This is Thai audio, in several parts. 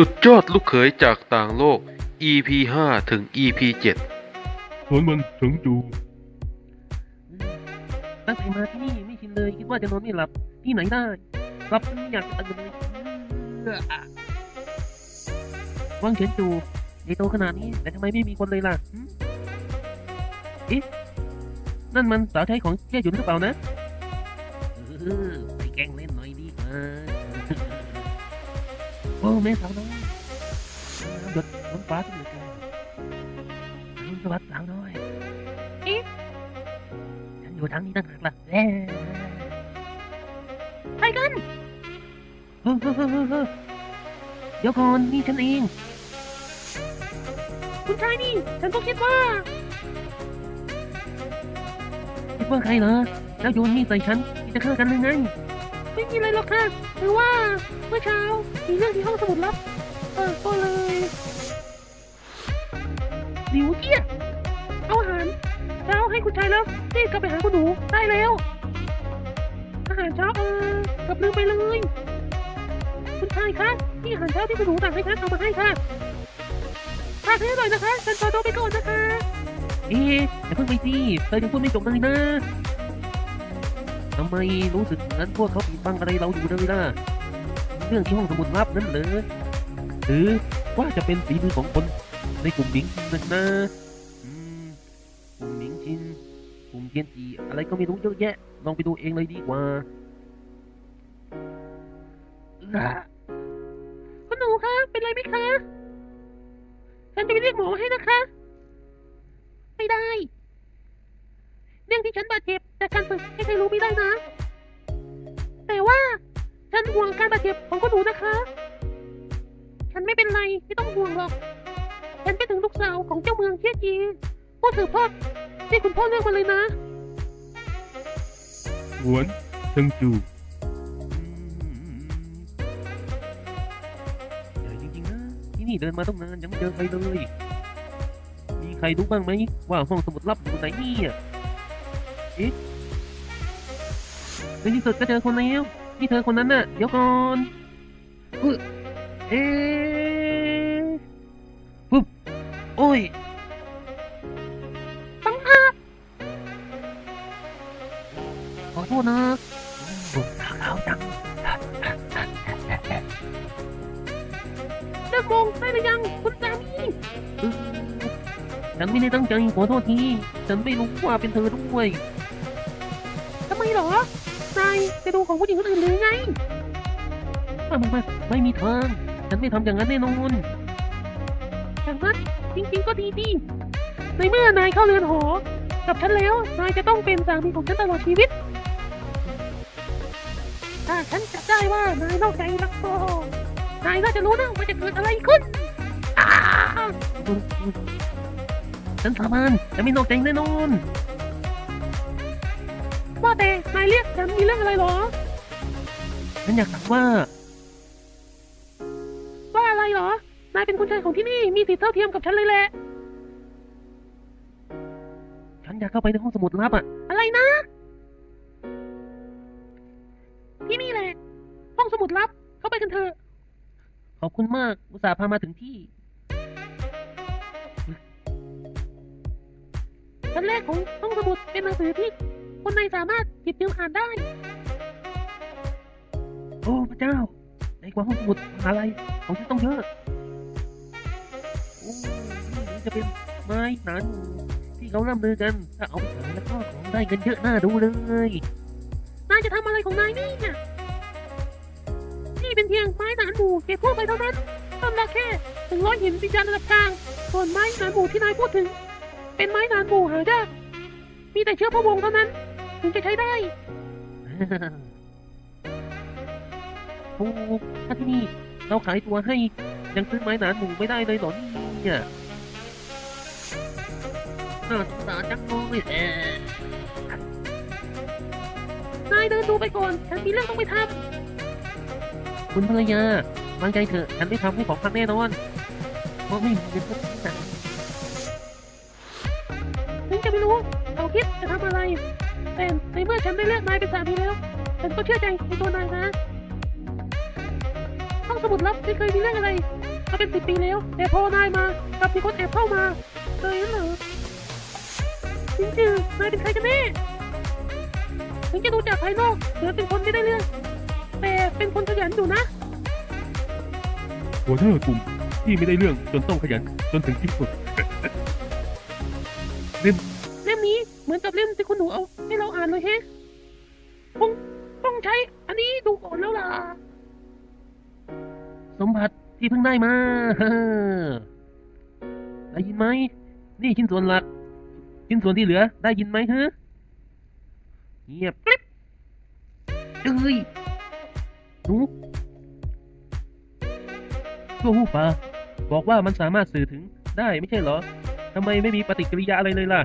สุดยอดลูกเขยจากต่างโลก EP 5 ถึง EP 7สวนมันถึงจูตั้งแต่มาที่นี่ไม่ชินเลย คิดว่าจะนอนไม่หลับ ที่ไหนได้หลับไม่อยากจะตื่นเลยเอื้ออะว่างเฉินจูใหญ่โตขนาดนี้ แต่ทำไมไม่มีคนเลยล่ะหึเอ๊ะนั่นมันสาวใช้ของแย่หยุนหรือเปล่านะ อ้แม่สาวน้อยหยดน้ำฟ้าขึ้นเหลือเกินอรุณสวัสดิ์สาวน้อยฉันอยู่ทางนี้ต่างหากล่ะแย่ไปกันเฮ้ยเฮ้ยเฮ้ยเฮ้ยเฮ้ยเดี๋ยวก่อนนี่ฉันเอง คุณชายนี่ ฉันก็คิดว่า คิดว่าใครเหรอ แล้วโยนมีดใส่ฉันที่จะฆ่ากันหรือไง ไม่มีอะไรหรอกค่ะคือว่าเมื่อเช้ามีเรื่องที่ห้องสมุดลับเออก็เลยหลิวเกี้ยเอาอาหารเช้าให้คุณชายแล้วรีบกลับไปหาคุณหนูได้แล้ว อาหารเช้าเออกลับลืมไปเลย คุณชายคะนี่อาหารเช้าที่คุณหนูสั่งให้คะเอามาให้ค่ะทานให้อร่อยนะคะฉันขอตัวไปก่อนนะคะ เอ๊ะอย่าเพิ่งไปสิเธอยังพูดไม่จบเลยนะ ทำไมรู้สึกเหมือนพวกเขาปิดบังอะไรเราอยู่เลยล่ะเรื่องที่ห้องสมุดลับนั่นเหรอหรือว่าจะเป็นฝีมือของคนในกลุ่มบิงนั่นนะกลุ่มหมิงชินกลุ่มเทียนจีอะไรก็ไม่รู้เยอะแยะ ลองไปดูเองเลยดีกว่าอะคุณหนูคะเป็นไรไหมคะ ฉันจะไปเรียกหมอให้นะคะ ไม่ได้ เรื่องที่ฉันบาดเจ็บ แต่การฝึกให้ใครรู้ไม่ได้นะ แต่ว่าฉันห่วงการบาดเจ็บของคุณหนูนะคะ ฉันไม่เป็นไรไม่ต้องห่วงหรอก ฉันเป็นถึงลูกสาวของเจ้าเมืองเทียนจีผู้สืบทอดที่คุณพ่อเลือกมาเลยนะสวนถึงจูใหญ่จริงๆนะที่นี่เดินมาต้องนานยังไม่เจอใครเลย มีใครรู้บ้างไหมว่าห้องสมุดลับอยู่ไหนเนี่ย เอ๊ะในที่สุดก็เจอคนแล้วนี่เธอคนนั้นน่ะเดี๋ยวก่อนเฮ้ยเอ๊ะปึ๊บโอ้ยบังอาจขอโทษนะโอ้ตาขาวจังเลิกมองได้หรือยังคุณสามีเออฉันไม่ได้ตั้งใจขอโทษที ฉันไม่รู้ว่าเป็นเธอด้วยทำไมเหรอ นายไปดูของผู้หญิงคนอื่นหรือไงไม่ไม่ไม่ไม่มีทาง ฉันไม่ทำอย่างนั้นแน่นอนอย่างนั้นจริงๆก็ดีดีในเมื่อนายเข้าเรือนหอ กับฉันแล้ว นายจะต้องเป็นสามีของฉันตลอดชีวิต ถ้าฉันจับได้ว่านายนอกใจแล้วก็นายน่าจะรู้นะว่าจะเกิดอะไรขึ้นอ้าฉันสาบานจะไม่นอกใจแน่นอน ว่าแต่นายเรียกฉันมีเรื่องอะไรหรอ ฉันอยากถามว่า ว่าอะไรเหรอ นายเป็นคนชายของที่นี่มีสิทธิ์เท่าเทียมกับฉันเลยแหละ ฉันอยากเข้าไปในห้องสมุดลับอะอะไรนะ ที่นี่แหละ ห้องสมุดลับ เข้าไปกันเถอะ ขอบคุณมากอุตส่าห์พามาถึงที่ ชั้นแรกของห้องสมุดเป็นหนังสือที่ คนในสามารถหยิบยืมอ่านได้ โอ้พระเจ้า ในกว่าห้องสมุดมหาลัยของฉันต้องเยอะโอ้นี่จะเป็นไม้หนานที่เขาล่ำลือกัน ถ้าเอาไปขายแล้วก็ของได้เงินเยอะน่าดูเลยนายจะทำอะไรของนายนี่เนี่ยนี่เป็นเพียงไม้หนานหมู่เก็บพวกไปเท่านั้นต้นละแค่ถึงร้อยหินวิญญาณระดับกลาง ส่วนไม้หนานหมู่ที่นายพูดถึง เป็นไม้หนานหมู่หายากมีแต่เชื้อพระวงศ์เท่านั้น ถึงจะใช้ได้ โอ้ถ้าที่นี่เราขายตัวให้ ยังซื้อไม้หนานหมู่ไม่ได้เลยเหรอเนี่ยน่าสงสารจังเลยเออนายเดินดูไปก่อน ฉันมีเรื่องต้องไปทำคุณภรรยาวางใจเถอะ ฉันไม่ทำให้ของพังแน่นอนเพราะไม่มีเงินสักบาทถึงจะไม่รู้ เราคิดจะทำอะไร แต่ในเมื่อฉันได้เลือกนายเป็นสามีแล้ว ฉันก็เชื่อใจในตัวนายนะห้องสมุดลับไม่เคยมีเรื่องอะไรมาเป็นสิบปีแล้วแต่พอนายมากลับมีคนแอบเข้ามาเลยนั่นเหรอจริงจือนายเป็นใครกันแน่ถึงจะดูจากภายนอกเหมือนเป็นคนไม่ได้เรื่อง แต่เป็นคนขยันอยู่นะหัวหน้ากลุ่มที่ไม่ได้เรื่องจนต้องขยันจนถึงที่สุด เล่มนี้ เหมือนกับเล่มที่คุณหนูเอาให้เราอ่านเลยแฮะคงต้องใช้อันนี้ดูก่อนแล้วล่ะ สมบัติที่เพิ่งได้มาได้ยินไหม นี่ชิ้นส่วนหลัก ชิ้นส่วนที่เหลือ ได้ยินไหมฮะ เงียบกริบเอ้ยหนูตัวหูป่าบอกว่ามันสามารถสื่อถึงได้ไม่ใช่เหรอทำไมไม่มีปฏิกิริยาอะไรเลยล่ะ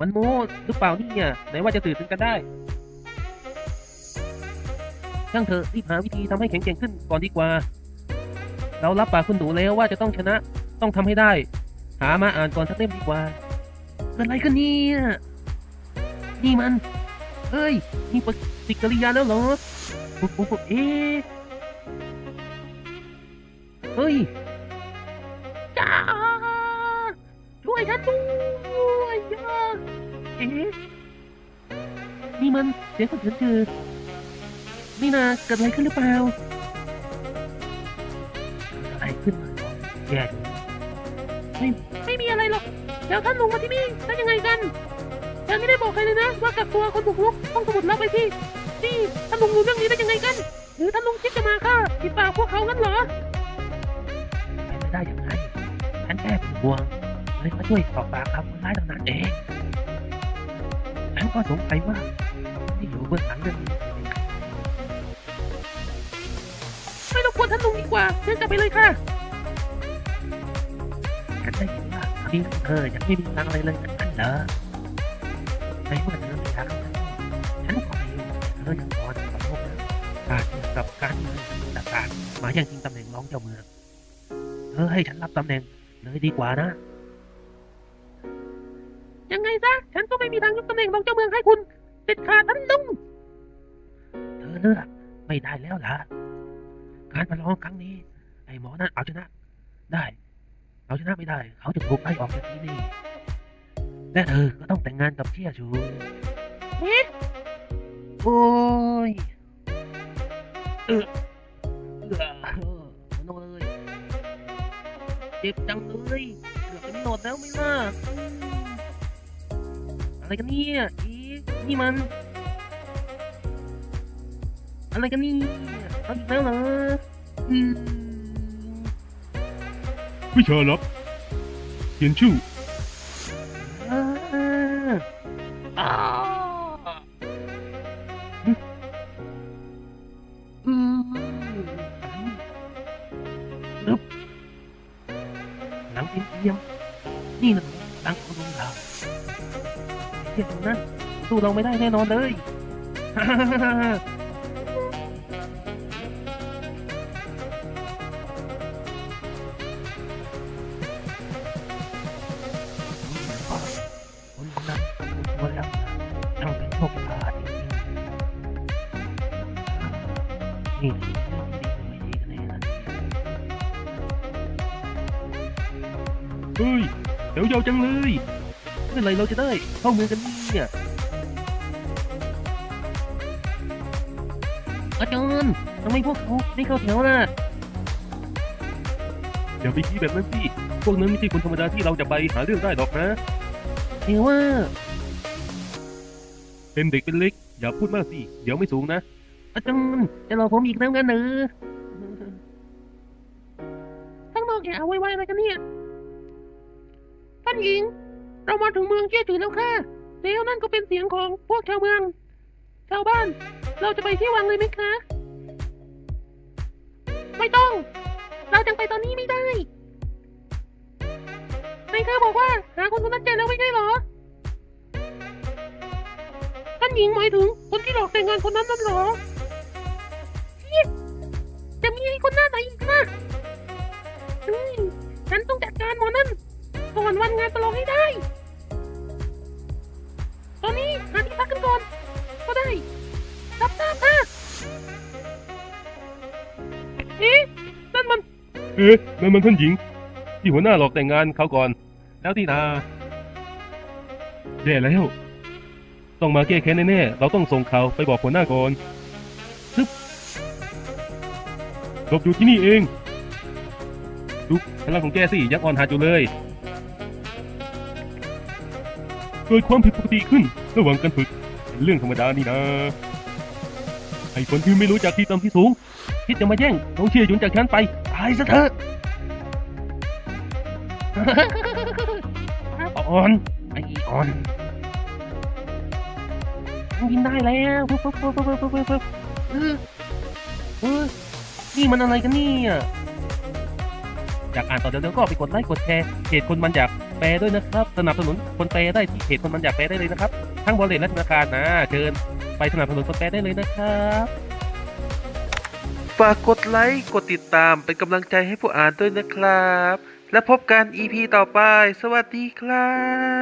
มันโม้หรือเปล่าเนี่ยไหนว่าจะสื่อถึงกันได้ช่างเถอะรีบหาวิธีทำให้แข็งแกร่งขึ้นก่อนดีกว่า เรารับปากคุณหนูแล้วว่าจะต้องชนะต้องทำให้ได้ หามาอ่านก่อนสักเล่มดีกว่าเกิดอะไรขึ้นเนี่ยนี่มันเฮ้ยมีปฏิกิริยาแล้วเหรอปุ๊บปุ๊บปุ๊บเอ๊เฮ้ยจ้าช่วยฉันด้วย จ้าเอ๊ะนี่มันเสียงของฉันคือนี่นาเกิดอะไรขึ้นหรือเปล่าเกิดอะไรขึ้นมาแย่เลยไม่ไม่มีอะไรหรอกเดี๋ยวท่านลงมาที่นี่ได้ยังไงกันฉันไม่ได้บอกใครเลยนะ ว่ากับตัวคนบุกรุกห้องสมุดลับไปที่นี่ท่านลุงรู้เรื่องนี้ได้ยังไงกัน หรือท่านลุงคิดจะมาฆ่าปิดปากพวกเขางั้นเหรอเป็นไม่ได้ยังไงฉันแค่เป็นห่วง เลยมาช่วยสอบปากคำคนร้ายเท่านั้นเองฉันก็สงสัยว่านที่อยู่เบื้องหลังเรื่องนี้ไม่รบกวนท่านลุงดีกว่าเชิญกลับไปเลยค่ะฉันได้ยินว่าตอนนี้เธอยังไม่มีตังอะไรเลยนั่นเหรอในเมื่อเธอมีทางนั้นฉันก็ไม่รู้เธอยังพอจะขอโทษนะการกับการเมืองต่างๆมาแย่างชิงตำแหน่งรองเจ้าเมืองเธอให้ฉันรับตำแหน่งเลยดีกว่านะ ยังไงซะ ฉันก็ไม่มีทางยกตำแหน่งรองเจ้าเมืองให้คุณเด็ดขาดท่านลุงเธอเลือกไม่ได้แล้วล่ะ การประลองครั้งนี้ ไอ้หมอนั่นเอาชนะ ได้ เอาชนะไม่ได้ เขาจะถูกไล่ออกจากที่นี่และเธอก็ต้องแต่งงานกับเชี่ยชูเฮ้โอ้ยเออเออเออโนเลย เจ็บจังเลยเกือบเป็นโหนดแล้วไหม่ล่ะ อืมอะไรกันเนี่ยอีนี่มัน อะไรกันเนี่ยเอาอีกแล้วเหรออืมวิชาลับเขียนชื่ออ่าอ่ สู้เราไม่ได้แน่นอนเลยคนนั้นคนแล้วช่างเป็นโชคชะตาจริงๆนี่คือเรื่องดีหรือไม่ดีกันแน่นะเฮ้ยเดี๋ยวยาวจังเลยเมื่อไหรเราจะได้เข้าเมืองกันเนี่ย อาจารย์ทำไมพวกเขาไม่เข้าแถวล่ะอย่าไปคิดแบบนั้นสิพวกนั้นไม่ใช่คนธรรมดาที่เราจะไปหาเรื่องได้หรอกนะเห็นว่า เป็นเด็กเป็นเล็ก อย่าพูดมากสิ เดี๋ยวไม่สูงนะ อาจารย์จะรอผมอีกแล้วกันเนอะข้างนอกแกเอาไว้ๆอะไรกันเนี่ย ท่านหญิง เรามาถึงเมืองเชี่ยจือแล้วค่ะแล้วนั่นก็เป็นเสียงของพวกชาวเมือง ชาวบ้าน เราจะไปที่วังเลยไหมคะ ไม่ต้อง เราจังไปตอนนี้ไม่ได้นายเธอบอกว่า หาคนคนนั้นเจอแล้วไม่ใช่เหรอ ท่านหญิงหมายถึงคนที่หลอกแต่งงานคนนั้นนั่นเหรอจะมีไอ้คนหน้าไหนอีกนะฉันต้องจัดการหมอนั่นก่อนวันงานประลองให้ได้ เอ๊ะนั่นมันมันท่านหญิง ที่หัวหน้าหลอกแต่งงานเขาก่อน แล้วที่นาแย่แล้ว ต้องมาแก้แค้นแน่ๆ เราต้องส่งข่าวไปบอกหัวหน้าก่อนซึบหลบอยู่ที่นี่เอง ดูพลังของแกสิยังอ่อนหัดอยู่เลย เกิดความผิดปกติขึ้นระหว่างการฝึกเป็นเรื่องธรรมดานี่นะไอ้คนที่ไม่รู้จักที่ต่ำที่สูงคิดจะมาแย่งน้องเชียร์หยุนจากฉันไป ตายซะเถอะอ่อนไอ้อ่อนกินได้แล้วปุ๊บปุ๊บปุ๊บปุ๊บปุ๊บปุ๊บปุ๊บเออเออนี่มันอะไรกันเนี่ยอยากอ่านต่อเดี๋ยวๆก็ไปกดไลค์กดแชร์เพจคนมันอยากแปลด้วยนะครับ สนับสนุนคนแปลได้ที่เพจคนมันอยากแปลได้เลยนะครับ ทั้งบริษัทและธนาคารนะ เชิญไปสนับสนุนคนแปลได้เลยนะครับฝากกดไลค์ กดติดตามเป็นกำลังใจให้ผู้อ่านด้วยนะครับ และพบกัน EP ต่อไป สวัสดีครับ